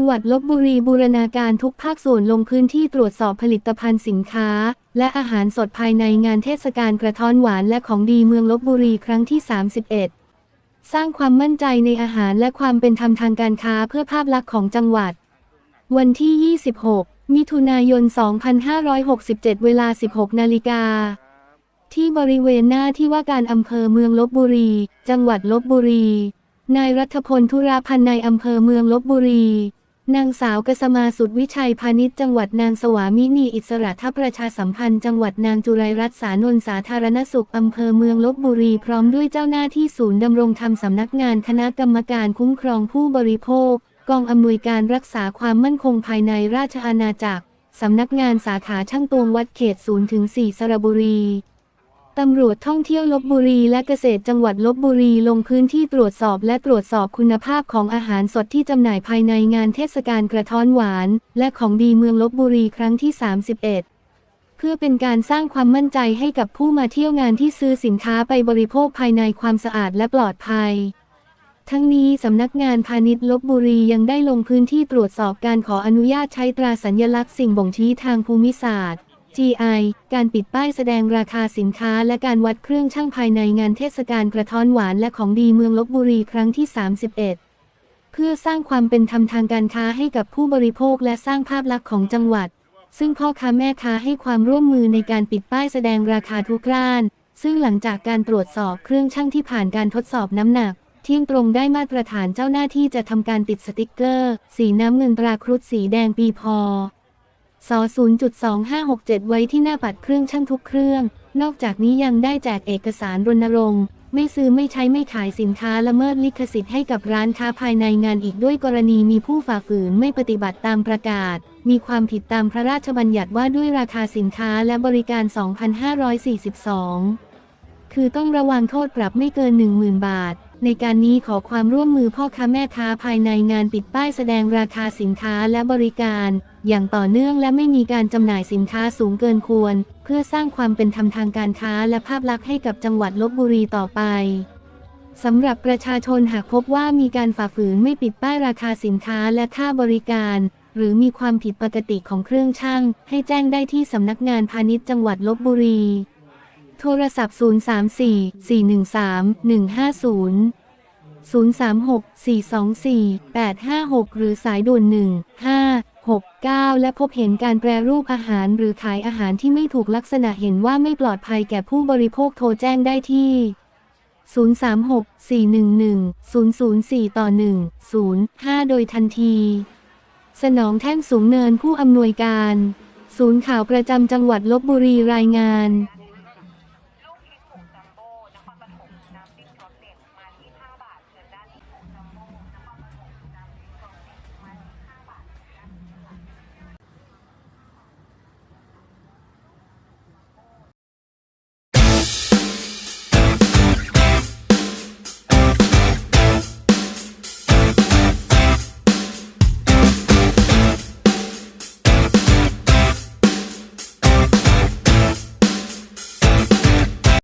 งหวัดลบบุรีบูรณาการทุกภาคส่วนลงพื้นที่ตรวจสอบผลิตภัณฑ์สินค้า และอาหารสดภายในงานเทศกาลกระท้อนหวานและของดีเมืองลบบุรีครั้งที่ 31 สร้างความมั่นใจในอาหารและความเป็นธรรมทางการค้าเพื่อภาพลักษณ์ของจังหวัด วันที่ 26 มิถุนายน 2567 เวลา 16 นาฬิกา ที่บริเวณหน้าที่ว่าการอำเภอเมืองลบบุรี จังหวัดลบบุรีนายรัฐพลธุราพันธ์ในอำเภอเมืองลบบุรี นางสาวกสมาสุดวิชัยพาณิชย์จังหวัดนางสวามินีอิสระทัพประชาสัมพันธ์จังหวัดนางจุไรรัตน์สานนสาธารณสุขอำเภอเมืองลบบุรีพร้อมด้วยเจ้าหน้าที่ศูนย์ดำรงธรรมสำนักงานคณะกรรมการคุ้มครองผู้บริโภค กองอำนวยการรักษาความมั่นคงภายในราชอาณาจักรสำนักงานสาขาช่างตวงวัดเขต0ถึง4สระบุรี ตำรวจท่องเที่ยวลบบุรีและเกษตรจังหวัดลบบุรีลงพื้นที่ตรวจสอบและตรวจสอบคุณภาพของอาหารสดที่จำหน่ายภายในงานเทศกาลกระท้อนหวาน และของดีเมืองลบบุรีครั้งที่ 31 เพื่อเป็นการสร้างความมั่นใจให้กับผู้มาเที่ยวงานที่ซื้อสินค้าไปบริโภคภายในความสะอาดและปลอดภัย ทั้งนี้สำนักงานพาณิชย์ลบบุรียังได้ลงพื้นที่ตรวจสอบการขออนุญาตใช้ตราสัญลักษณ์สิ่งบ่งชี้ทางภูมิศาสตร์ GI การปิดป้ายแสดงราคาสินค้าและการวัดเครื่องช่างภายในงานเทศกาลกระท้อนหวานและของดีเมืองลบบุรีครั้งที่ 31 เพื่อสร้างความเป็นธรรมทางการค้าให้กับผู้บริโภคและสร้างภาพลักษณ์ของจังหวัด ซึ่งพ่อค้าแม่ค้าให้ความร่วมมือในการปิดป้ายแสดงราคาทุกร้าน ซึ่งหลังจากการตรวจสอบเครื่องช่างที่ผ่านการทดสอบน้ำหนักเที่ยงตรงได้มาตรฐานเจ้าหน้าที่จะทำการติดสติกเกอร์ สีน้ำเงินตราครุฑสีแดงปีพอ ส0.2567 ไว้ที่หน้าปัดเครื่องช่างทุกเครื่อง นอกจากนี้ยังได้แจกเอกสารรณรงค์ไม่ซื้อไม่ใช้ไม่ขายสินค้าละเมิดลิขสิทธิ์ให้กับร้านค้าภายในงานอีกด้วยกรณีมีผู้ฝ่าฝืนไม่ปฏิบัติตามประกาศ มีความผิดตามพระราชบัญญัติว่าด้วยราคาสินค้าและบริการ 2542 คือต้องระวังโทษปรับไม่เกิน 10,000 บาท ในการนี้ขอความร่วมมือพ่อค้าแม่ค้าภายในงานปิดป้ายแสดงราคาสินค้าและบริการ อย่างต่อเนื่องและไม่มีการจำหน่ายสินค้าสูงเกินควร เพื่อสร้างความเป็นธรรมทางการค้าและภาพลักษณ์ให้กับจังหวัดลบบุรีต่อไปสำหรับประชาชนหากพบว่ามีการฝ่าฝืนไม่ปิดป้ายราคาสินค้าและค่าบริการ หรือมีความผิดปกติของเครื่องช่าง ให้แจ้งได้ที่สำนักงานพาณิชย์จังหวัดลบบุรี โทรศัพท์ 034 413 150 036-424-856 หรือสายด่วน 1569 และพบเห็นการแปรรูปอาหารหรือขายอาหารที่ไม่ถูกลักษณะเห็นว่าไม่ปลอดภัยแก่ผู้บริโภคโทรแจ้งได้ที่ 036-411-004 ต่อ 105 โดยทันที สนองแท่งสูงเนินผู้อำนวยการ ศูนย์ข่าวประจำจังหวัดลบบุรีรายงาน